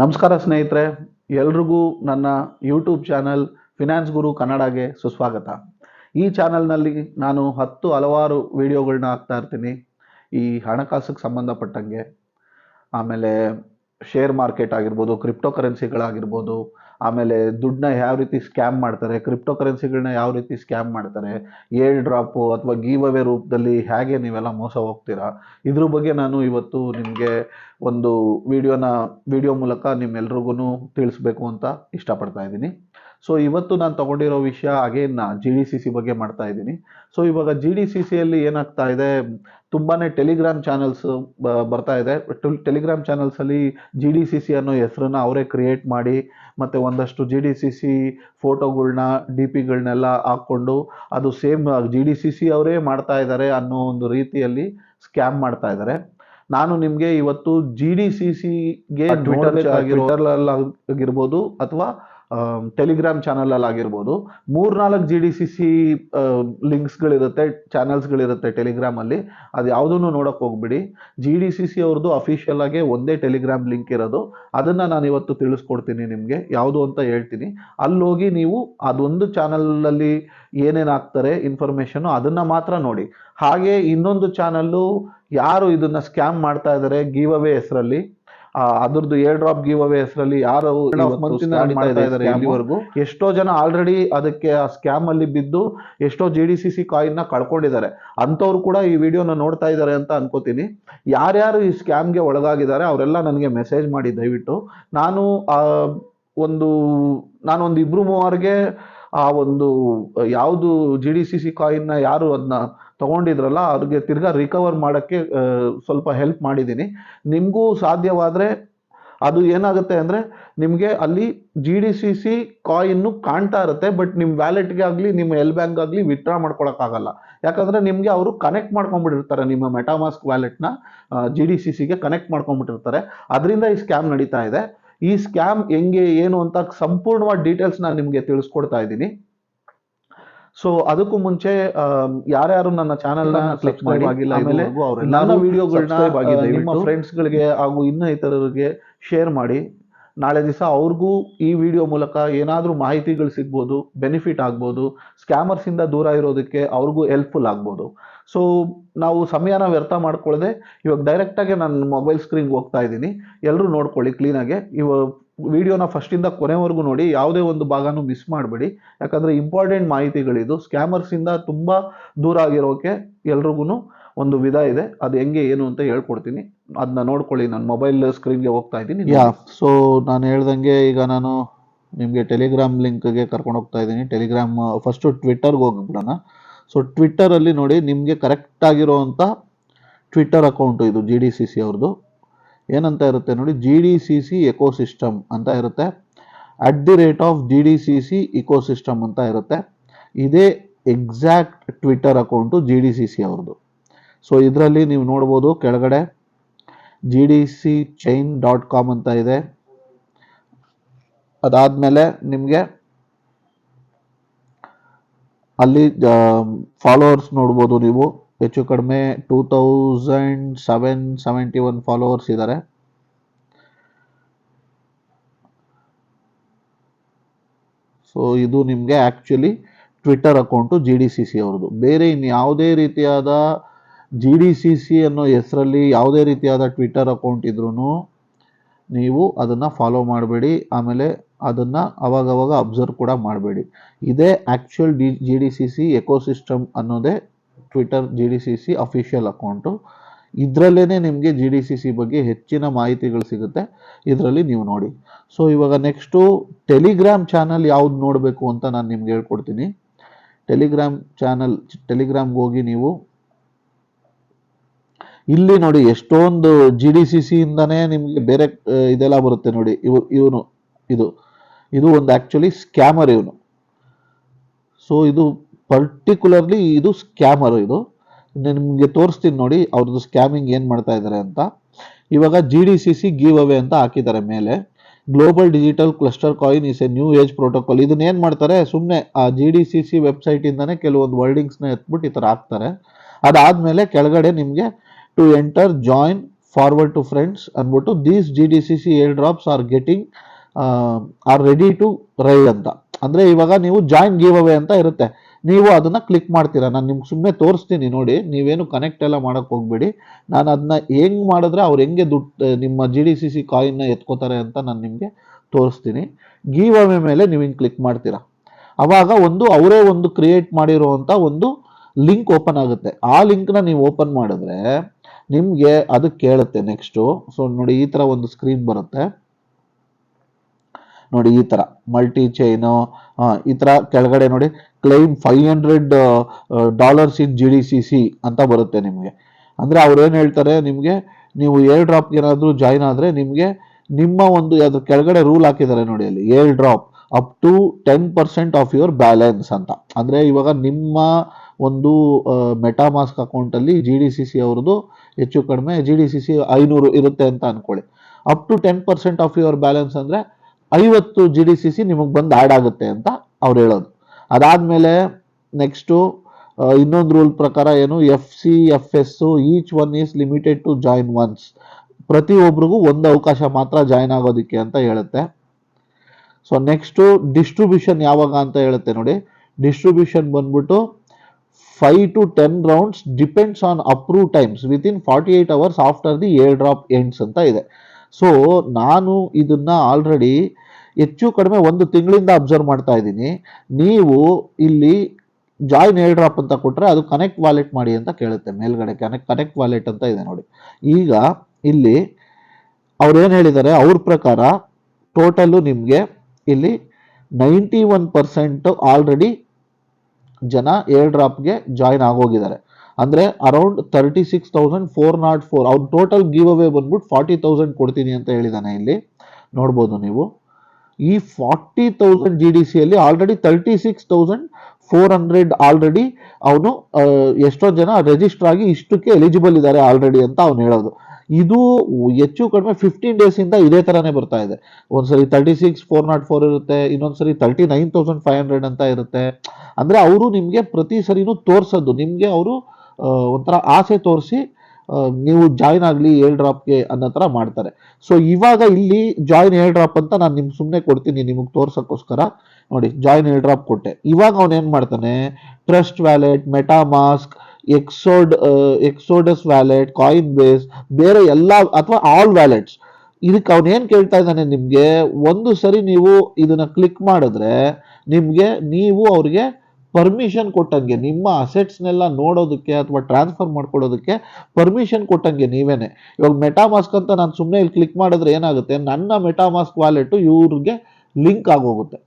ನಮಸ್ಕಾರ ಸ್ನೇಹಿತರೆ, ಎಲ್ರಿಗೂ ನನ್ನ ಯೂಟ್ಯೂಬ್ ಚಾನಲ್ ಫಿನಾನ್ಸ್ ಗುರು ಕನ್ನಡಗೆ ಸುಸ್ವಾಗತ. ಈ ಚಾನಲ್ನಲ್ಲಿ ನಾನು ಹತ್ತು ಹಲವಾರು ವಿಡಿಯೋಗಳನ್ನ ಹಾಕ್ತಾ ಇರ್ತೀನಿ. ಈ ಹಣಕಾಸಿಗೆ ಸಂಬಂಧಪಟ್ಟಂಗೆ, ಆಮೇಲೆ ಶೇರ್ ಮಾರ್ಕೆಟ್ ಆಗಿರ್ಬೋದು ಕ್ರಿಪ್ಟೋ ಕರೆನ್ಸಿಗಳಾಗಿರ್ಬೋದು ಆಮೇಲೆ ದುಡ್ಡನ್ನ ಯಾವ ರೀತಿ ಸ್ಕ್ಯಾಮ್ ಮಾಡ್ತಾರೆ ಕ್ರಿಪ್ಟೋ ಕರೆನ್ಸಿಗಳನ್ನ ಯಾವ ರೀತಿ ಸ್ಕ್ಯಾಮ್ ಮಾಡ್ತಾರೆ, ಏರ್ ಡ್ರಾಪು ಅಥವಾ ಗೀವ್ ಅವೇ ರೂಪದಲ್ಲಿ ಹೇಗೆ ನೀವೆಲ್ಲ ಮೋಸ ಹೋಗ್ತೀರಾ? ಇದ್ರ ಬಗ್ಗೆ ನಾನು ಇವತ್ತು ನಿಮಗೆ ಒಂದು ವಿಡಿಯೋನ, ವಿಡಿಯೋ ಮೂಲಕ ನಿಮ್ಮೆಲ್ರಿಗೂ ತಿಳಿಸ್ಬೇಕು ಅಂತ ಇಷ್ಟಪಡ್ತಾ ಇದ್ದೀನಿ. ಸೊ ಇವತ್ತು ನಾನು ತಗೊಂಡಿರೋ ವಿಷಯ again G D C C ಬಗ್ಗೆ ಮಾಡ್ತಾ ಇದ್ದೀನಿ. ಸೊ ಇವಾಗ ಜಿ ಡಿ ಸಿ ಸಿಯಲ್ಲಿ ಏನಾಗ್ತಾ ಇದೆ? ತುಂಬಾ ಟೆಲಿಗ್ರಾಮ್ ಚಾನಲ್ಸ್ ಬರ್ತಾ ಇದೆ. ಟೆಲಿಗ್ರಾಮ್ ಚಾನಲ್ಸಲ್ಲಿ ಜಿ ಡಿ ಸಿ ಸಿ ಅನ್ನೋ ಹೆಸರನ್ನ ಅವರೇ ಕ್ರಿಯೇಟ್ ಮಾಡಿ ಮತ್ತು ಒಂದಷ್ಟು ಜಿ ಡಿ ಸಿ ಸಿ ಫೋಟೋಗಳ್ನ ಡಿ ಪಿಗಳನ್ನೆಲ್ಲ ಹಾಕ್ಕೊಂಡು ಅದು same G D C C ಅವರೇ ಮಾಡ್ತಾ ಇದ್ದಾರೆ ಅನ್ನೋ ಒಂದು ರೀತಿಯಲ್ಲಿ ಸ್ಕ್ಯಾಮ್ ಮಾಡ್ತಾ ಇದ್ದಾರೆ. ನಾನು ನಿಮಗೆ ಇವತ್ತು ಜಿ ಡಿ ಸಿ ಸಿಗೆ ಆಗಿರ್ಬೋದು ಅಥವಾ ಟೆಲಿಗ್ರಾಮ್ ಚಾನಲಲ್ಲಿ ಆಗಿರ್ಬೋದು ಮೂರ್ನಾಲ್ಕು ಜಿ ಡಿ ಸಿ ಸಿ ಲಿಂಕ್ಸ್ಗಳಿರುತ್ತೆ ಚಾನಲ್ಸ್ಗಳಿರುತ್ತೆ ಟೆಲಿಗ್ರಾಮಲ್ಲಿ ಅದು ಯಾವುದನ್ನು ನೋಡೋಕೆ ಹೋಗ್ಬಿಡಿ. ಜಿ ಡಿ ಸಿ ಸಿ ಅವ್ರದ್ದು ಅಫಿಷಿಯಲ್ ಆಗಿ ಒಂದೇ ಟೆಲಿಗ್ರಾಮ್ ಲಿಂಕ್ ಇರೋದು. ಅದನ್ನು ನಾನು ಇವತ್ತು ತಿಳಿಸ್ಕೊಡ್ತೀನಿ ನಿಮಗೆ. ಯಾವುದು ಅಂತ ಹೇಳ್ತೀನಿ. ಅಲ್ಲಿ ಹೋಗಿ ನೀವು ಅದೊಂದು ಚಾನಲಲ್ಲಿ ಏನೇನು ಹಾಕ್ತಾರೆ ಇನ್ಫಾರ್ಮೇಷನು ಅದನ್ನು ಮಾತ್ರ ನೋಡಿ. ಹಾಗೆ ಇನ್ನೊಂದು ಚಾನಲ್ಲು ಯಾರು ಇದನ್ನ ಸ್ಕ್ಯಾಮ್ ಮಾಡ್ತಾ ಇದ್ದಾರೆ ಗೀವ್ ಅವೇ ಹೆಸರಲ್ಲಿ? ಅದ್ರದ್ದು ಏರ್ ಡ್ರಾಪ್ ಗಿವ್ ಅವೇ ಹೆಸರಲ್ಲಿ ಯಾರು ಇಲ್ಲಿವರೆಗೂ. ಎಷ್ಟೋ ಜನ ಆಲ್ರೆಡಿ ಅದಕ್ಕೆ ಆ ಸ್ಕ್ಯಾಮ್ ಅಲ್ಲಿ ಬಿದ್ದು ಎಷ್ಟೋ ಜಿ ಡಿ ಸಿ ಸಿ ಕಾಯಿನ್ನ ಕಳ್ಕೊಂಡಿದ್ದಾರೆ. ಅಂಥವ್ರು ಕೂಡ ಈ ವಿಡಿಯೋನ ನೋಡ್ತಾ ಇದ್ದಾರೆ ಅಂತ ಅನ್ಕೋತೀನಿ. ಯಾರ್ಯಾರು ಈ ಸ್ಕ್ಯಾಮ್ಗೆ ಒಳಗಾಗಿದ್ದಾರೆ ಅವರೆಲ್ಲ ನನಗೆ ಮೆಸೇಜ್ ಮಾಡಿ ದಯವಿಟ್ಟು. ನಾನು ಆ ಒಂದು ನಾನೊಂದು ಇಬ್ರು ಮೂವರಿಗೆ ಆ ಒಂದು ಯಾವುದು ಜಿ ಡಿ ಸಿ ಸಿ ಕಾಯಿನ್ನ ಯಾರು ಅದನ್ನ ತಗೊಂಡಿದ್ರಲ್ಲ, ಅವ್ರಿಗೆ ತಿರ್ಗಾ ರಿಕವರ್ ಮಾಡೋಕ್ಕೆ ಸ್ವಲ್ಪ ಹೆಲ್ಪ್ ಮಾಡಿದ್ದೀನಿ. ನಿಮಗೂ ಸಾಧ್ಯವಾದರೆ ಅದು ಏನಾಗುತ್ತೆ ಅಂದರೆ, ನಿಮಗೆ ಅಲ್ಲಿ G D C C coin ಕಾಣ್ತಾ ಇರುತ್ತೆ ಬಟ್ ನಿಮ್ಮ ವ್ಯಾಲೆಟ್ಗೆ ಆಗಲಿ ನಿಮ್ಮ ಎಲ್ ಬ್ಯಾಂಕ್ ಆಗಲಿ ವಿತ್ಡ್ರಾ ಮಾಡ್ಕೊಳಕ್ಕಾಗಲ್ಲ ಯಾಕಂದರೆ ನಿಮಗೆ ಅವರು ಕನೆಕ್ಟ್ ಮಾಡ್ಕೊಂಡ್ಬಿಟ್ಟಿರ್ತಾರೆ ನಿಮ್ಮ ಮೆಟಾಮಾಸ್ಕ್ ವ್ಯಾಲೆಟ್ನ ಜಿ ಡಿ ಸಿ ಸಿಗೆ ಕನೆಕ್ಟ್ ಮಾಡ್ಕೊಂಡ್ಬಿಟ್ಟಿರ್ತಾರೆ. ಅದರಿಂದ ಈ ಸ್ಕ್ಯಾಮ್ ನಡೀತಾ ಇದೆ. ಈ ಸ್ಕ್ಯಾಮ್ ಹೆಂಗೆ, ಏನು ಅಂತ ಸಂಪೂರ್ಣವಾದ ಡೀಟೇಲ್ಸ್ ನಾನು ನಿಮಗೆ ತಿಳಿಸ್ಕೊಡ್ತಾ ಇದ್ದೀನಿ. ಸೊ ಅದಕ್ಕೂ ಮುಂಚೆ ಯಾರ್ಯಾರು ನನ್ನ ಚಾನೆಲ್ ಸಬ್ಸ್ಕ್ರೈಬ್ ಆಗಿಲ್ಲ ಆಮೇಲೆ ನನ್ನ ವಿಡಿಯೋಗಳನ್ನ ನಿಮ್ಮ ಫ್ರೆಂಡ್ಸ್ಗಳಿಗೆ ಹಾಗೂ ಇನ್ನ ಇತರರಿಗೆ ಶೇರ್ ಮಾಡಿ. ನಾಳೆ ದಿವಸ ಅವ್ರಿಗೂ ಈ ವಿಡಿಯೋ ಮೂಲಕ ಏನಾದರೂ ಮಾಹಿತಿಗಳು ಸಿಗ್ಬೋದು ಬೆನಿಫಿಟ್ ಆಗ್ಬೋದು ಸ್ಕ್ಯಾಮರ್ಸಿಂದ ದೂರ ಇರೋದಕ್ಕೆ ಅವ್ರಿಗೂ ಹೆಲ್ಪ್ಫುಲ್ ಆಗ್ಬೋದು. ಸೊ ನಾವು ಸಮಯನ ವ್ಯರ್ಥ ಮಾಡ್ಕೊಳ್ಳದೆ ಇವಾಗ ಡೈರೆಕ್ಟಾಗಿ ನಾನು ಮೊಬೈಲ್ ಸ್ಕ್ರೀನ್ಗೆ ಹೋಗ್ತಾ ಇದ್ದೀನಿ. ಎಲ್ಲರೂ ನೋಡ್ಕೊಳ್ಳಿ ಕ್ಲೀನಾಗೆ ಇವಾಗ ವಿಡಿಯೋನ ಫಸ್ಟಿಂದ ಕೊನೆವರೆಗೂ ನೋಡಿ, ಯಾವುದೇ ಒಂದು ಭಾಗನೂ ಮಿಸ್ ಮಾಡಬೇಡಿ. ಯಾಕಂದರೆ ಇಂಪಾರ್ಟೆಂಟ್ ಮಾಹಿತಿಗಳಿದು ಸ್ಕ್ಯಾಮರ್ಸಿಂದ ತುಂಬ ದೂರ ಆಗಿರೋಕೆ ಎಲ್ರಿಗೂ ಒಂದು ವಿಧ ಇದೆ. ಅದು ಹೆಂಗೆ, ಏನು ಅಂತ ಹೇಳ್ಕೊಡ್ತೀನಿ. ಅದನ್ನ ನೋಡ್ಕೊಳ್ಳಿ, ನಾನು ಮೊಬೈಲ್ ಸ್ಕ್ರೀನ್ಗೆ ಹೋಗ್ತಾ ಇದ್ದೀನಿ. ಯಾ ಸೊ ನಾನು ಹೇಳ್ದಂಗೆ ಈಗ ನಾನು ನಿಮಗೆ ಟೆಲಿಗ್ರಾಮ್ ಲಿಂಕ್ಗೆ ಕರ್ಕೊಂಡು ಹೋಗ್ತಾ ಇದ್ದೀನಿ. ಟೆಲಿಗ್ರಾಮ್ ಫಸ್ಟು ಟ್ವಿಟ್ಟರ್ಗೆ ಹೋಗ್ಬಿಡೋಣ. ಸೊ ಟ್ವಿಟ್ಟರಲ್ಲಿ ನೋಡಿ, ನಿಮಗೆ ಕರೆಕ್ಟ್ ಆಗಿರೋವಂಥ ಟ್ವಿಟ್ಟರ್ ಅಕೌಂಟು ಇದು ಜಿ ಡಿ ಸಿ ಸಿ ಅವ್ರದ್ದು ಏನಂತ ಇರುತ್ತೆ ನೋಡಿ G D C C ecosystem ಅಂತ ಇರುತ್ತೆ. At the rate of G D C C ecosystem ಅಂತ ಇರುತ್ತೆ. ಇದೇ exact Twitter account G D C C ಅವ್ರದ್ದು. ಸೊ ಇದರಲ್ಲಿ ನೀವು ನೋಡ್ಬೋದು, ಕೆಳಗಡೆ G D C chain dot com ಅಂತ ಇದೆ. ಅದಾದಮೇಲೆ ನಿಮಗೆ ಅಲ್ಲಿ ಫಾಲೋವರ್ಸ್ ನೋಡ್ಬೋದು ನೀವು. ಹೆಚ್ಚು ಕಡಿಮೆ two thousand seven seventy one followers ಇದ್ದಾರೆ. ಸೊ ಇದು ನಿಮಗೆ actually Twitter account G D C C ಅವ್ರದ್ದು. ಬೇರೆ ಇನ್ನು ಯಾವುದೇ ರೀತಿಯಾದ ಜಿ ಡಿ ಸಿ ಸಿ ಅನ್ನೋ ಹೆಸರಲ್ಲಿ ಯಾವುದೇ ರೀತಿಯಾದ ಟ್ವಿಟ್ಟರ್ ಅಕೌಂಟ್ ಇದ್ರೂ ನೀವು ಅದನ್ನು ಫಾಲೋ ಮಾಡಬೇಡಿ. ಆಮೇಲೆ ಅದನ್ನು ಅವಾಗವಾಗ ಅಬ್ಸರ್ವ್ ಕೂಡ ಮಾಡಬೇಡಿ. ಇದೇ actual D G D C C ecosystem ಅನ್ನೋದೇ Twitter G D C C official account ಇದರಲ್ಲೇ ನಿಮಗೆ ಜಿ ಡಿ ಸಿ ಸಿ ಬಗ್ಗೆ ಹೆಚ್ಚಿನ ಮಾಹಿತಿಗಳು ಸಿಗುತ್ತೆ. ಇದರಲ್ಲಿ ನೀವು ನೋಡಿ. ಸೊ ಇವಾಗ ನೆಕ್ಸ್ಟು ಟೆಲಿಗ್ರಾಮ್ ಚಾನಲ್ ಯಾವ್ದು ನೋಡಬೇಕು ಅಂತ ನಾನು ನಿಮ್ಗೆ ಹೇಳ್ಕೊಡ್ತೀನಿ. ಟೆಲಿಗ್ರಾಮ್ ಚಾನಲ್ ಟೆಲಿಗ್ರಾಮ್ಗೆ ಹೋಗಿ ನೀವು ಇಲ್ಲಿ ನೋಡಿ ಎಷ್ಟೊಂದು ಜಿ ಡಿ ಸಿ ಸಿಯಿಂದನೇ ನಿಮಗೆ ಬೇರೆ ಇದೆಲ್ಲ ಬರುತ್ತೆ ನೋಡಿ. ಇವು, ಇವನು, ಇದು. ಇದು ಒಂದು ಆ್ಯಕ್ಚುಲಿ ಸ್ಕ್ಯಾಮರ್ ಇವನು. ಸೊ ಇದು ಪರ್ಟಿಕ್ಯುಲರ್ಲಿ ಇದು ಸ್ಕ್ಯಾಮರ್ ಇದು. ನಿಮಗೆ ತೋರಿಸ್ತೀನಿ ನೋಡಿ, ಅವ್ರದ್ದು ಸ್ಕ್ಯಾಮಿಂಗ್ ಏನು ಮಾಡ್ತಾ ಇದ್ದಾರೆ ಅಂತ. ಇವಾಗ G D C C give away ಅಂತ ಹಾಕಿದ್ದಾರೆ ಮೇಲೆ. Global digital cluster coin is a new age protocol ಇದನ್ನ ಏನು ಮಾಡ್ತಾರೆ ಸುಮ್ಮನೆ ಆ ಜಿ ಡಿ ಸಿ ಸಿ ವೆಬ್ಸೈಟಿಂದನೇ ಕೆಲವೊಂದು ವರ್ಡಿಂಗ್ಸ್ನ ಎತ್ಬಿಟ್ಟು ಈ ಥರ ಹಾಕ್ತಾರೆ. ಅದಾದಮೇಲೆ ಕೆಳಗಡೆ ನಿಮಗೆ to enter join forward to friends ಅಂದ್ಬಿಟ್ಟು these G D C C air drops are getting are ready to ride ಅಂತ. ಅಂದರೆ ಇವಾಗ ನೀವು ಜಾಯಿನ್ ಗೀವ್ ಅವೇ ಅಂತ ಇರುತ್ತೆ. ನೀವು ಅದನ್ನು ಕ್ಲಿಕ್ ಮಾಡ್ತೀರಾ? ನಾನು ನಿಮ್ಗೆ ಸುಮ್ಮನೆ ತೋರಿಸ್ತೀನಿ ನೋಡಿ. ನೀವೇನು ಕನೆಕ್ಟ್ ಎಲ್ಲ ಮಾಡೋಕ್ಕೆ ಹೋಗ್ಬೇಡಿ. ನಾನು ಅದನ್ನ ಹೆಂಗ್ ಮಾಡಿದ್ರೆ ಅವ್ರು ಹೆಂಗೆ ದುಡ್ಡು ನಿಮ್ಮ ಜಿ ಡಿ ಸಿ ಸಿ ಕಾಯಿನ್ನ ಎತ್ಕೋತಾರೆ ಅಂತ ನಾನು ನಿಮಗೆ ತೋರಿಸ್ತೀನಿ. ಗಿವ್ ಅವೇ ಮೇಲೆ ನೀವು ಹಿಂಗೆ ಕ್ಲಿಕ್ ಮಾಡ್ತೀರಾ? ಅವಾಗ ಒಂದು, ಅವರೇ ಒಂದು ಕ್ರಿಯೇಟ್ ಮಾಡಿರುವಂಥ ಒಂದು ಲಿಂಕ್ ಓಪನ್ ಆಗುತ್ತೆ. ಆ ಲಿಂಕ್ನ ನೀವು ಓಪನ್ ಮಾಡಿದ್ರೆ ನಿಮಗೆ ಅದು ಕೇಳುತ್ತೆ ನೆಕ್ಸ್ಟು ಸೊ, ನೋಡಿ ಈ ಥರ ಒಂದು ಸ್ಕ್ರೀನ್ ಬರುತ್ತೆ. ನೋಡಿ ಈ ಥರ ಮಲ್ಟಿ ಚೈನು ಈ ಥರ ಕೆಳಗಡೆ ನೋಡಿ claim five hundred dollars in G D C C ಅಂತ ಬರುತ್ತೆ ನಿಮಗೆ. ಅಂದರೆ ಅವ್ರು ಏನು ಹೇಳ್ತಾರೆ ನಿಮಗೆ, ನೀವು ಏರ್ ಡ್ರಾಪ್ಗೆ ಏನಾದರೂ ಜಾಯ್ನ್ ಆದರೆ ನಿಮಗೆ ನಿಮ್ಮ ಒಂದು ಅದ್ರ ಕೆಳಗಡೆ ರೂಲ್ ಹಾಕಿದ್ದಾರೆ ನೋಡಿ ಅಲ್ಲಿ air drop up to ten percent of your balance ಅಂತ. ಅಂದರೆ ಇವಾಗ ನಿಮ್ಮ ಒಂದು ಮೆಟಾಮಾಸ್ಕ್ ಅಕೌಂಟಲ್ಲಿ ಜಿ ಡಿ ಸಿ ಸಿ ಅವ್ರದ್ದು ಹೆಚ್ಚು ಕಡಿಮೆ ಜಿ ಡಿ ಸಿ ಸಿ ಐನೂರು ಇರುತ್ತೆ ಅಂತ ಅನ್ಕೊಳ್ಳಿ. Up to ten percent of your balance ಅಂದರೆ ಐವತ್ತು ಜಿ ಡಿ ಸಿ ಸಿ ನಿಮಗೆ ಬಂದು ಆ್ಯಡ್ ಆಗುತ್ತೆ ಅಂತ ಅವ್ರು ಹೇಳೋದು. ಅದಾದಮೇಲೆ ನೆಕ್ಸ್ಟು ಇನ್ನೊಂದು ರೂಲ್ ಪ್ರಕಾರ ಏನು F C F S each one is limited to join once ಪ್ರತಿಯೊಬ್ಬರಿಗೂ ಒಂದು ಅವಕಾಶ ಮಾತ್ರ ಜಾಯಿನ್ ಆಗೋದಕ್ಕೆ ಅಂತ ಹೇಳುತ್ತೆ. ಸೊ ನೆಕ್ಸ್ಟು ಡಿಸ್ಟ್ರಿಬ್ಯೂಷನ್ ಯಾವಾಗ ಅಂತ ಹೇಳುತ್ತೆ ನೋಡಿ. ಡಿಸ್ಟ್ರಿಬ್ಯೂಷನ್ ಬಂದ್ಬಿಟ್ಟು five to ten rounds depends on approve times within forty eight hours after the air drop ends ಅಂತ ಇದೆ. ಸೊ ನಾನು ಇದನ್ನ ಆಲ್ರೆಡಿ ಹೆಚ್ಚು ಕಡಿಮೆ ಒಂದು ತಿಂಗಳಿಂದ ಅಬ್ಸರ್ವ್ ಮಾಡ್ತಾ ಇದ್ದೀನಿ. ನೀವು ಇಲ್ಲಿ ಜಾಯಿನ್ ಏರ್ ಡ್ರಾಪ್ ಅಂತ ಕೊಟ್ಟರೆ ಅದು ಕನೆಕ್ಟ್ ವಾಲೆಟ್ ಮಾಡಿ ಅಂತ ಕೇಳುತ್ತೆ ಮೇಲ್ಗಡೆ. ಕನೆಕ್ಟ್ ಕನೆಕ್ಟ್ ವಾಲೆಟ್ ಅಂತ ಇದೆ ನೋಡಿ. ಈಗ ಇಲ್ಲಿ ಅವ್ರು ಏನು ಹೇಳಿದ್ದಾರೆ? ಅವ್ರ ಪ್ರಕಾರ ಟೋಟಲ್ಲು ನಿಮಗೆ ಇಲ್ಲಿ ನೈಂಟಿ ಒನ್ ಪರ್ಸೆಂಟ್ ಆಲ್ರೆಡಿ ಜನ ಏರ್ ಡ್ರಾಪ್ಗೆ ಜಾಯ್ನ್ ಆಗೋಗಿದ್ದಾರೆ. ಅಂದರೆ around thirty six thousand four nought four ಅವ್ರು ಟೋಟಲ್ ಗಿವ್ ಅವೇ ಬಂದ್ಬಿಟ್ಟು ಫಾರ್ಟಿ ತೌಸಂಡ್ ಕೊಡ್ತೀನಿ ಅಂತ ಹೇಳಿದ್ದಾನೆ ಇಲ್ಲಿ. ನೋಡ್ಬೋದು ನೀವು. ಈ ಫಾರ್ಟಿ ತೌಸಂಡ್ ಜಿ ಡಿ ಸಿಯಲ್ಲಿ already thirty six thousand four hundred already ಅವನು ಎಷ್ಟೋ ಜನ ರಿಜಿಸ್ಟರ್ ಆಗಿ ಇಷ್ಟಕ್ಕೆ ಎಲಿಜಿಬಲ್ ಇದ್ದಾರೆ ಆಲ್ರೆಡಿ ಅಂತ ಅವ್ನು ಹೇಳೋದು. ಇದು ಹೆಚ್ಚು ಕಡಿಮೆ ಫಿಫ್ಟೀನ್ ಡೇಸಿಂದ ಇದೇ ಥರನೇ ಬರ್ತಾ ಇದೆ. ಒಂದ್ಸರಿ thirty six four nought four ಇರುತ್ತೆ, ಇನ್ನೊಂದ್ಸರಿ thirty nine thousand five hundred ಅಂತ ಇರುತ್ತೆ. ಅಂದರೆ ಅವರು ನಿಮಗೆ ಪ್ರತಿ ಸರಿನೂ ತೋರಿಸೋದು. ನಿಮಗೆ ಅವರು ಒಂಥರ ಆಸೆ ತೋರಿಸಿ ನೀವು ಜಾಯ್ನ್ ಆಗಲಿ ಏರ್ ಡ್ರಾಪ್ಗೆ ಅನ್ನೋ ಥರ ಮಾಡ್ತಾರೆ. ಸೊ ಇವಾಗ ಇಲ್ಲಿ ಜಾಯಿನ್ ಏರ್ ಡ್ರಾಪ್ ಅಂತ ನಾನು ನಿಮ್ಗೆ ಸುಮ್ಮನೆ ಕೊಡ್ತೀನಿ, ನಿಮಗೆ ತೋರ್ಸೋಕ್ಕೋಸ್ಕರ. ನೋಡಿ ಜಾಯಿನ್ ಏರ್ ಡ್ರಾಪ್ ಕೊಟ್ಟೆ. ಇವಾಗ ಅವನು ಏನು ಮಾಡ್ತಾನೆ? ಟ್ರಸ್ಟ್ ವ್ಯಾಲೆಟ್ ಮೆಟಾಮಾಸ್ಕ್ ಎಕ್ಸೋಡ್ ಎಕ್ಸೋಡಸ್ ವ್ಯಾಲೆಟ್ ಕಾಯಿನ್ ಬೇಸ್ ಬೇರೆ ಎಲ್ಲ ಅಥವಾ ಆಲ್ ವ್ಯಾಲೆಟ್ಸ್ ಇದಕ್ಕೆ ಅವನು ಏನು ಕೇಳ್ತಾ ಇದ್ದಾನೆ ನಿಮಗೆ? ಒಂದು ಸರಿ ನೀವು ಇದನ್ನ ಕ್ಲಿಕ್ ಮಾಡಿದ್ರೆ ನಿಮಗೆ, ನೀವು ಅವ್ರಿಗೆ ಪರ್ಮಿಷನ್ ಕೊಟ್ಟಂಗೆ, ನಿಮ್ಮ ಅಸೆಟ್ಸ್ನೆಲ್ಲ ನೋಡೋದಕ್ಕೆ ಅಥವಾ ಟ್ರಾನ್ಸ್ಫರ್ ಮಾಡ್ಕೊಡೋದಕ್ಕೆ ಪರ್ಮಿಷನ್ ಕೊಟ್ಟಂಗೆ ನೀವೇನೆ. ಇವಾಗ ಮೆಟಾಮಾಸ್ಕ್ ಅಂತ ನಾನು ಸುಮ್ಮನೆ ಇಲ್ಲಿ ಕ್ಲಿಕ್ ಮಾಡಿದ್ರೆ ಏನಾಗುತ್ತೆ? ನನ್ನ ಮೆಟಾಮಾಸ್ಕ್ ವ್ಯಾಲೆಟು ಇವ್ರಿಗೆ ಲಿಂಕ್ ಆಗೋಗುತ್ತೆ.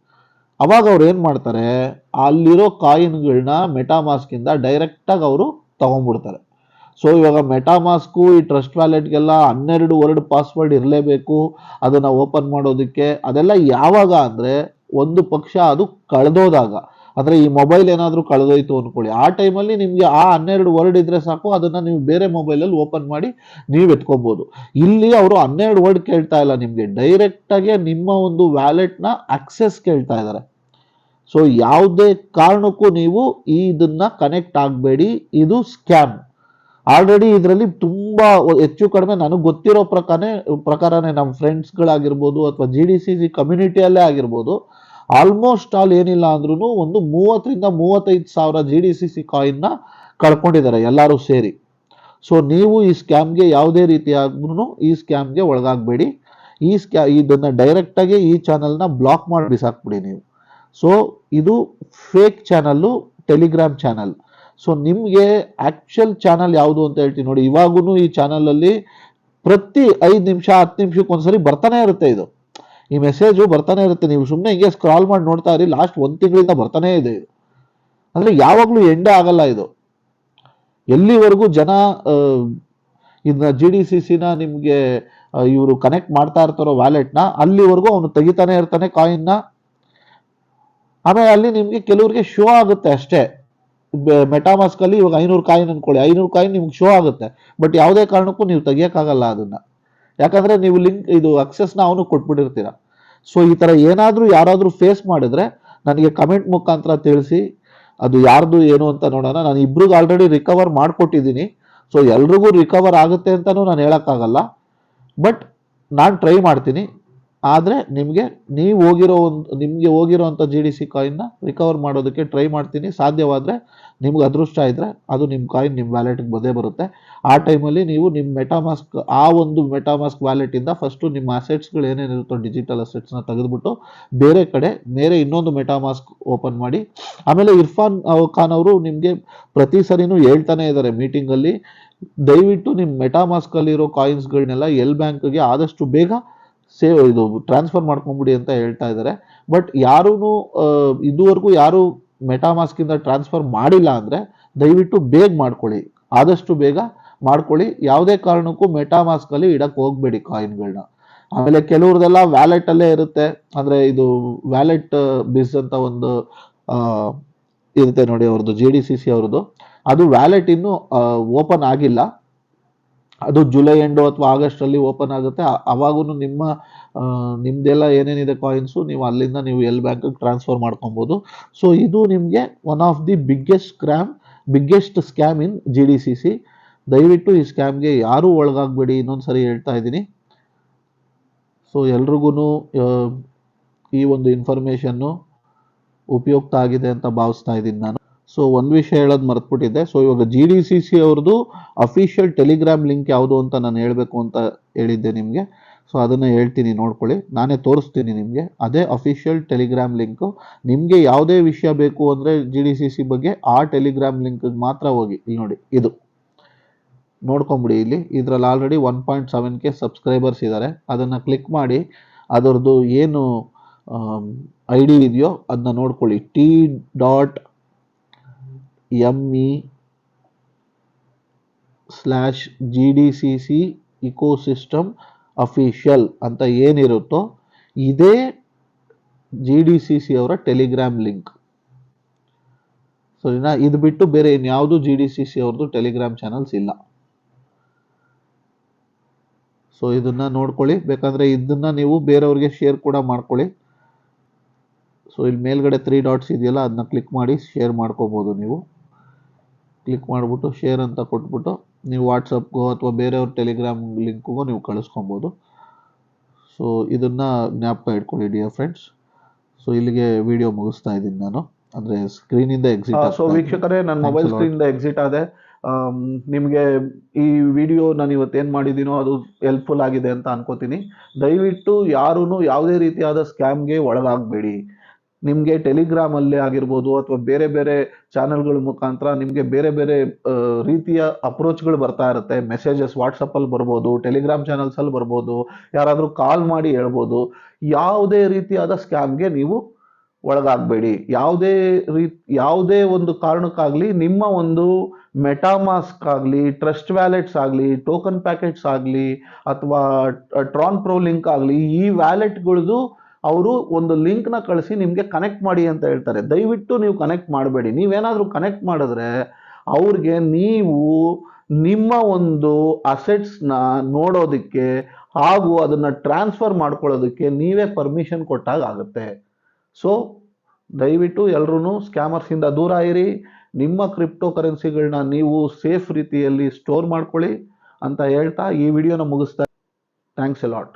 ಅವಾಗ ಅವ್ರು ಏನು ಮಾಡ್ತಾರೆ? ಅಲ್ಲಿರೋ ಕಾಯಿನ್ಗಳನ್ನ ಮೆಟಾಮಾಸ್ಕಿಂದ ಡೈರೆಕ್ಟಾಗಿ ಅವರು ತೊಗೊಂಬಿಡ್ತಾರೆ ಸೊ ಇವಾಗ ಮೆಟಾಮಾಸ್ಕು ಈ ಟ್ರಸ್ಟ್ ವ್ಯಾಲೆಟ್ಗೆಲ್ಲ ಹನ್ನೆರಡು ವರ್ಡ್ ಪಾಸ್ವರ್ಡ್ ಇರಲೇಬೇಕು. ಅದನ್ನು ಓಪನ್ ಮಾಡೋದಕ್ಕೆ. ಅದೆಲ್ಲ ಯಾವಾಗ ಅಂದರೆ ಒಂದು ಪಕ್ಷ ಅದು ಕಳೆದೋದಾಗ. ಅಂದರೆ ಈ ಮೊಬೈಲ್ ಏನಾದರೂ ಕಳೆದೋಯ್ತು ಅಂದ್ಕೊಳ್ಳಿ ಆ ಟೈಮಲ್ಲಿ ನಿಮಗೆ ಆ ಹನ್ನೆರಡು ವರ್ಡ್ ಇದ್ರೆ ಸಾಕು, ಅದನ್ನು ನೀವು ಬೇರೆ ಮೊಬೈಲಲ್ಲಿ ಓಪನ್ ಮಾಡಿ ನೀವು ಎತ್ಕೊಬೋದು. ಇಲ್ಲಿ ಅವರು ಹನ್ನೆರಡು ವರ್ಡ್ ಕೇಳ್ತಾ ಇಲ್ಲ ನಿಮಗೆ. ಡೈರೆಕ್ಟಾಗಿ ನಿಮ್ಮ ಒಂದು ವ್ಯಾಲೆಟ್ನ ಅಕ್ಸೆಸ್ ಕೇಳ್ತಾ ಇದ್ದಾರೆ ಸೊ ಯಾವುದೇ ಕಾರಣಕ್ಕೂ ನೀವು ಇದನ್ನ ಕನೆಕ್ಟ್ ಆಗಬೇಡಿ. ಇದು ಸ್ಕ್ಯಾಮ್ ಆಲ್ರೆಡಿ ಇದರಲ್ಲಿ ತುಂಬ ಹೆಚ್ಚು ಕಡಿಮೆ ನನಗೆ ಗೊತ್ತಿರೋ ಪ್ರಕಾರ ಪ್ರಕಾರನೇ ನಮ್ಮ ಫ್ರೆಂಡ್ಸ್ಗಳಾಗಿರ್ಬೋದು ಅಥವಾ ಜಿ ಡಿ ಸಿ ಸಿ ಕಮ್ಯುನಿಟಿಯಲ್ಲೇ ಆಗಿರ್ಬೋದು. ಆಲ್ಮೋಸ್ಟ್ ಆಲ್ ಏನಿಲ್ಲ ಅಂದ್ರೂ ಒಂದು ಮೂವತ್ತರಿಂದ ಮೂವತ್ತೈದು ಸಾವಿರ ಜಿ ಡಿ ಸಿ ಸಿ ಕಾಯಿನ್ನ ಕಳ್ಕೊಂಡಿದ್ದಾರೆ ಎಲ್ಲರೂ ಸೇರಿ. ಸೊ ನೀವು ಈ ಸ್ಕ್ಯಾಮ್ಗೆ ಯಾವುದೇ ರೀತಿಯಾದ್ರೂ ಈ ಸ್ಕ್ಯಾಮ್ಗೆ ಒಳಗಾಗಬೇಡಿ. ಈ ಸ್ಕ್ಯಾ ಇದನ್ನು ಡೈರೆಕ್ಟಾಗಿ ಈ ಚಾನಲ್ನ ಬ್ಲಾಕ್ ಮಾಡಿ ಬಿಸಾಕ್ಬಿಡಿ ನೀವು. ಸೊ ಇದು fake channel Telegram channel so ನಿಮಗೆ ಆ್ಯಕ್ಚುಯಲ್ ಚಾನಲ್ ಯಾವುದು ಅಂತ ಹೇಳ್ತೀನಿ ನೋಡಿ ಇವಾಗೂ ಈ ಚಾನಲಲ್ಲಿ ಪ್ರತಿ ಐದು ನಿಮಿಷ, ಹತ್ತು ನಿಮಿಷಕ್ಕೊಂದ್ಸರಿ ಬರ್ತಾನೆ ಇರುತ್ತೆ ಇದು. ಈ ಮೆಸೇಜು ಬರ್ತಾನೆ ಇರುತ್ತೆ. ನೀವು ಸುಮ್ಮನೆ ಹಿಂಗೆ ಸ್ಕ್ರಾಲ್ ಮಾಡಿ ನೋಡ್ತಾ ಇರಿ. ಲಾಸ್ಟ್ ಒಂದು ತಿಂಗಳಿಂದ ಬರ್ತಾನೆ ಇದೆ ಇದು. ಅಂದರೆ ಯಾವಾಗಲೂ ಎಂಡೇ ಆಗಲ್ಲ ಇದು. ಎಲ್ಲಿವರೆಗೂ ಜನ ಇದನ್ನ ಜಿ ಡಿ ಸಿ ಸಿನ ನಿಮಗೆ ಇವರು ಕನೆಕ್ಟ್ ಮಾಡ್ತಾ ಇರ್ತಾರೋ ವ್ಯಾಲೆಟ್ನ ಅಲ್ಲಿವರೆಗೂ ಅವನು ತೆಗಿತಾನೆ ಇರ್ತಾನೆ ಕಾಯಿನ್ನ ಆಮೇಲೆ ಅಲ್ಲಿ ನಿಮಗೆ ಕೆಲವರಿಗೆ ಶೋ ಆಗುತ್ತೆ ಅಷ್ಟೇ. ಮೆಟಾಮಾಸ್ಕಲ್ಲಿ ಇವಾಗ ಐನೂರು ಕಾಯಿನ್ ಅಂದ್ಕೊಳ್ಳಿ ಐನೂರು ಕಾಯಿನ್ ನಿಮ್ಗೆ ಶೋ ಆಗುತ್ತೆ. ಬಟ್ ಯಾವುದೇ ಕಾರಣಕ್ಕೂ ನೀವು ತೆಗಿಯೋಕ್ಕಾಗಲ್ಲ ಅದನ್ನ. ಯಾಕಂದ್ರೆ ನೀವು ಲಿಂಕ್ ಇದು ಅಕ್ಸೆಸ್ನ ಅವನು ಕೊಟ್ಬಿಟ್ಟಿರ್ತೀರ. ಸೊ ಈ ಥರ ಏನಾದರೂ ಯಾರಾದರೂ ಫೇಸ್ ಮಾಡಿದ್ರೆ ನನಗೆ ಕಮೆಂಟ್ ಮುಖಾಂತರ ತಿಳಿಸಿ, ಅದು ಯಾರ್ದು ಏನು ಅಂತ ನೋಡೋಣ. ನಾನು ಇಬ್ರಿಗೆ ಆಲ್ರೆಡಿ ರಿಕವರ್ ಮಾಡಿಕೊಟ್ಟಿದ್ದೀನಿ. ಸೊ ಎಲ್ರಿಗೂ ರಿಕವರ್ ಆಗುತ್ತೆ ಅಂತಲೂ ನಾನು ಹೇಳೋಕ್ಕಾಗಲ್ಲ. ಬಟ್ ನಾನು ಟ್ರೈ ಮಾಡ್ತೀನಿ. ಆದರೆ ನಿಮಗೆ, ನೀವು ಹೋಗಿರೋ ಒಂದು, ನಿಮಗೆ ಹೋಗಿರೋವಂಥ ಜಿ ಡಿ ಸಿ ಕಾಯಿನ್ನ ರಿಕವರ್ ಮಾಡೋದಕ್ಕೆ ಟ್ರೈ ಮಾಡ್ತೀನಿ. ಸಾಧ್ಯವಾದರೆ ನಿಮ್ಗೆ ಅದೃಷ್ಟ ಇದ್ದರೆ ಅದು ನಿಮ್ಮ ಕಾಯಿನ್ ನಿಮ್ಮ ವ್ಯಾಲೆಟ್ಗೆ ಬದೇ ಬರುತ್ತೆ. ಆ ಟೈಮಲ್ಲಿ ನೀವು ನಿಮ್ಮ ಮೆಟಾಮಾಸ್ಕ್ ಆ ಒಂದು ಮೆಟಾಮಾಸ್ಕ್ ವ್ಯಾಲೆಟಿಂದ ಫಸ್ಟು ನಿಮ್ಮ ಅಸೆಟ್ಸ್ಗಳು ಏನೇನಿರುತ್ತೋ ಡಿಜಿಟಲ್ ಅಸೆಟ್ಸ್ನ ತೆಗೆದುಬಿಟ್ಟು ಬೇರೆ ಕಡೆ, ಬೇರೆ ಇನ್ನೊಂದು ಮೆಟಾಮಾಸ್ಕ್ ಓಪನ್ ಮಾಡಿ. ಆಮೇಲೆ ಇರ್ಫಾನ್ ಖಾನ್ ಅವರು ನಿಮಗೆ ಪ್ರತಿ ಸರಿನೂ ಹೇಳ್ತಾನೆ ಇದ್ದಾರೆ ಮೀಟಿಂಗಲ್ಲಿ ದಯವಿಟ್ಟು ನಿಮ್ಮ ಮೆಟಾಮಾಸ್ಕಲ್ಲಿರೋ ಕಾಯಿನ್ಸ್ಗಳನ್ನೆಲ್ಲ ಎಲ್ ಬ್ಯಾಂಕ್ಗೆ ಆದಷ್ಟು ಬೇಗ ಸೇವ್ ಇದು ಟ್ರಾನ್ಸ್ಫರ್ ಮಾಡ್ಕೊಂಬಿಡಿ ಅಂತ ಹೇಳ್ತಾ ಇದ್ದಾರೆ ಬಟ್ ಯಾರೂ ಇದುವರೆಗೂ ಯಾರು ಮೆಟಾಮಾಸ್ಕಿಂದ ಟ್ರಾನ್ಸ್ಫರ್ ಮಾಡಿಲ್ಲ ಅಂದರೆ ದಯವಿಟ್ಟು ಬೇಗ ಮಾಡ್ಕೊಳ್ಳಿ. ಆದಷ್ಟು ಬೇಗ ಮಾಡ್ಕೊಳ್ಳಿ. ಯಾವುದೇ ಕಾರಣಕ್ಕೂ ಮೆಟಾಮಾಸ್ಕಲ್ಲಿ ಇಡಕ್ಕೆ ಹೋಗಬೇಡಿ ಕಾಯಿನ್ಗಳನ್ನ ಆಮೇಲೆ ಕೆಲವ್ರದೆಲ್ಲ ವ್ಯಾಲೆಟಲ್ಲೇ ಇರುತ್ತೆ. ಅಂದರೆ ಇದು ವ್ಯಾಲೆಟ್ ಬಿಸ್ ಅಂತ ಒಂದು ಇರುತ್ತೆ ನೋಡಿ ಅವ್ರದ್ದು ಜಿ ಡಿ ಸಿ ಸಿ ಅವ್ರದ್ದು. ಅದು ವ್ಯಾಲೆಟ್ ಇನ್ನೂ ಓಪನ್ ಆಗಿಲ್ಲ. ಅದು ಜುಲೈ ಎಂಡು ಅಥವಾ ಆಗಸ್ಟಲ್ಲಿ ಓಪನ್ ಆಗುತ್ತೆ. ಅವಾಗೂ ನಿಮ್ಮ ನಿಮ್ಮದೆಲ್ಲ ಏನೇನಿದೆ ಕಾಯಿನ್ಸು ನೀವು ಅಲ್ಲಿಂದ ನೀವು ಎಲ್ ಬ್ಯಾಂಕಿಗೆ ಟ್ರಾನ್ಸ್ಫರ್ ಮಾಡ್ಕೊಬೋದು. ಸೊ ಇದು ನಿಮಗೆ one of the biggest scam biggest scam in G D C C ದಯವಿಟ್ಟು ಈ ಸ್ಕ್ಯಾಮ್ಗೆ ಯಾರೂ ಒಳಗಾಗಬೇಡಿ. ಇನ್ನೊಂದು ಸರಿ ಹೇಳ್ತಾ ಇದ್ದೀನಿ. ಸೊ ಎಲ್ರಿಗೂ ಈ ಒಂದು ಇನ್ಫಾರ್ಮೇಷನ್ನು ಉಪಯುಕ್ತ ಆಗಿದೆ ಅಂತ ಭಾವಿಸ್ತಾ ಇದ್ದೀನಿ ನಾನು. ಸೊ ಒಂದು ವಿಷಯ ಹೇಳೋದು ಮರ್ತ್ಬಿಟ್ಟಿದ್ದೆ. ಸೊ ಇವಾಗ ಜಿ ಡಿ ಸಿ ಸಿ ಅವ್ರದ್ದು ಅಫಿಷಿಯಲ್ ಟೆಲಿಗ್ರಾಮ್ ಲಿಂಕ್ ಯಾವುದು ಅಂತ ನಾನು ಹೇಳಬೇಕು ಅಂತ ಹೇಳಿದ್ದೆ ನಿಮಗೆ. ಸೊ ಅದನ್ನು ಹೇಳ್ತೀನಿ, ನೋಡ್ಕೊಳ್ಳಿ. ನಾನೇ ತೋರಿಸ್ತೀನಿ ನಿಮಗೆ. ಅದೇ ಅಫಿಷಿಯಲ್ ಟೆಲಿಗ್ರಾಮ್ ಲಿಂಕು ನಿಮಗೆ ಯಾವುದೇ ವಿಷಯ ಬೇಕು ಅಂದರೆ ಜಿ ಡಿ ಸಿ ಸಿ ಬಗ್ಗೆ ಆ ಟೆಲಿಗ್ರಾಮ್ ಲಿಂಕ್ಗೆ ಮಾತ್ರ ಹೋಗಿ. ಇಲ್ಲಿ ನೋಡಿ, ಇದು. ನೋಡ್ಕೊಂಬಿಡಿ ಇಲ್ಲಿ. ಇದರಲ್ಲಿ already one point seven K subscribers ಇದ್ದಾರೆ ಅದನ್ನು ಕ್ಲಿಕ್ ಮಾಡಿ ಅದರದ್ದು ಏನು ಐ ಡಿ ಇದೆಯೋ ಅದನ್ನ ನೋಡ್ಕೊಳ್ಳಿ. T dot E slash G D C C ecosystem official ಅಂತ ಏನಿರುತ್ತೋ ಇದೇ ಜಿ ಡಿ ಸಿ ಸಿ ಅವರ ಟೆಲಿಗ್ರಾಮ್ ಲಿಂಕ್ ಸರಿನಾ? ಇದು ಬಿಟ್ಟು ಬೇರೆ ಇನ್ಯಾವುದು ಜಿ ಡಿ ಸಿ ಸಿ ಅವ್ರದ್ದು ಟೆಲಿಗ್ರಾಮ್ ಚಾನಲ್ಸ್ ಇಲ್ಲ. ಸೊ ಇದನ್ನ ನೋಡ್ಕೊಳ್ಳಿ. ಬೇಕಂದ್ರೆ ಇದನ್ನ ನೀವು ಬೇರೆಯವ್ರಿಗೆ ಶೇರ್ ಕೂಡ ಮಾಡ್ಕೊಳ್ಳಿ. ಸೊ ಇಲ್ಲಿ ಮೇಲ್ಗಡೆ ತ್ರೀ ಡಾಟ್ಸ್ ಇದೆಯಲ್ಲ ಅದನ್ನ ಕ್ಲಿಕ್ ಮಾಡಿ ಶೇರ್ ಮಾಡ್ಕೋಬಹುದು ನೀವು. ಕ್ಲಿಕ್ ಮಾಡಿಬಿಟ್ಟು ಶೇರ್ ಅಂತ ಕೊಟ್ಬಿಟ್ಟು ನೀವು ವಾಟ್ಸಪ್ಗೋ ಅಥವಾ ಬೇರೆಯವ್ರ ಟೆಲಿಗ್ರಾಮ್ ಲಿಂಕ್ಗೂ ನೀವು ಕಳಿಸ್ಕೊಬೋದು. ಸೊ ಇದನ್ನ ಜ್ಞಾಪಕ ಇಟ್ಕೊಳ್ಳಿ ಡಿಯರ್ ಫ್ರೆಂಡ್ಸ್ ಸೊ ಇಲ್ಲಿಗೆ ವಿಡಿಯೋ ಮುಗಿಸ್ತಾ ಇದ್ದೀನಿ ನಾನು. ಅಂದರೆ ಸ್ಕ್ರೀನಿಂದ ಎಕ್ಸಿಟ್ ಸೊ ವೀಕ್ಷಕರೇ ನನ್ನ ಮೊಬೈಲ್ ಸ್ಕ್ರೀನಿಂದ. ಎಕ್ಸಿಟ್ ಆದೆ. ನಿಮಗೆ ನಿಮ್ಗೆ ಈ ವಿಡಿಯೋ ನಾನು ಇವತ್ತೇನ್ ಮಾಡಿದ್ದೀನೋ ಅದು ಹೆಲ್ಪ್ಫುಲ್ ಆಗಿದೆ ಅಂತ ಅನ್ಕೋತೀನಿ. ದಯವಿಟ್ಟು ಯಾರೂ ಯಾವುದೇ ರೀತಿಯಾದ ಸ್ಕ್ಯಾಮ್ಗೆ ಒಳಗಾಗಬೇಡಿ. ನಿಮಗೆ ಟೆಲಿಗ್ರಾಮಲ್ಲೇ ಆಗಿರ್ಬೋದು ಅಥವಾ ಬೇರೆ ಬೇರೆ ಚಾನೆಲ್ಗಳ ಮುಖಾಂತರ ನಿಮಗೆ ಬೇರೆ ಬೇರೆ ರೀತಿಯ ಅಪ್ರೋಚ್ಗಳು ಬರ್ತಾ ಇರುತ್ತೆ. ಮೆಸೇಜಸ್ ವಾಟ್ಸಪ್ಪಲ್ಲಿ ಬರ್ಬೋದು ಟೆಲಿಗ್ರಾಮ್ ಚಾನಲ್ಸಲ್ಲಿ ಬರ್ಬೋದು, ಯಾರಾದರೂ ಕಾಲ್ ಮಾಡಿ ಹೇಳ್ಬೋದು. ಯಾವುದೇ ರೀತಿಯಾದ ಸ್ಕ್ಯಾಮ್ಗೆ ನೀವು ಒಳಗಾಗಬೇಡಿ. ಯಾವುದೇ ರೀ, ಯಾವುದೇ ಒಂದು ಕಾರಣಕ್ಕಾಗಲಿ, ನಿಮ್ಮ ಒಂದು ಮೆಟಾಮಾಸ್ಕ್ ಆಗಲಿ ಟ್ರಸ್ಟ್ ವ್ಯಾಲೆಟ್ಸ್ ಆಗಲಿ ಟೋಕನ್ ಪ್ಯಾಕೆಟ್ಸ್ ಆಗಲಿ, ಅಥವಾ ಟ್ರಾನ್ ಪ್ರೋ ಲಿಂಕ್ ಆಗಲಿ, ಈ ವ್ಯಾಲೆಟ್ಗಳದ್ದು ಅವರು ಒಂದು ಲಿಂಕ್ನ ಕಳಿಸಿ ನಿಮಗೆ ಕನೆಕ್ಟ್ ಮಾಡಿ ಅಂತ ಹೇಳ್ತಾರೆ. ದಯವಿಟ್ಟು ನೀವು ಕನೆಕ್ಟ್ ಮಾಡಬೇಡಿ. ನೀವೇನಾದರೂ ಕನೆಕ್ಟ್ ಮಾಡಿದ್ರೆ ಅವ್ರಿಗೆ ನೀವು ನಿಮ್ಮ ಒಂದು ಅಸೆಟ್ಸ್ನ ನೋಡೋದಕ್ಕೆ ಹಾಗೂ ಅದನ್ನು ಟ್ರಾನ್ಸ್ಫರ್ ಮಾಡ್ಕೊಳ್ಳೋದಕ್ಕೆ ನೀವೇ ಪರ್ಮಿಷನ್ ಕೊಟ್ಟಾಗ ಆಗುತ್ತೆ. ಸೊ ದಯವಿಟ್ಟು ಎಲ್ಲರೂ ಸ್ಕ್ಯಾಮರ್ಸಿಂದ ದೂರ ಇರಿ. ನಿಮ್ಮ ಕ್ರಿಪ್ಟೋ ಕರೆನ್ಸಿಗಳನ್ನ ನೀವು ಸೇಫ್ ರೀತಿಯಲ್ಲಿ ಸ್ಟೋರ್ ಮಾಡ್ಕೊಳ್ಳಿ ಅಂತ ಹೇಳ್ತಾ ಈ ವಿಡಿಯೋನ ಮುಗಿಸ್ತಾ ಥ್ಯಾಂಕ್ಸ್ ಎ ಲಾಟ್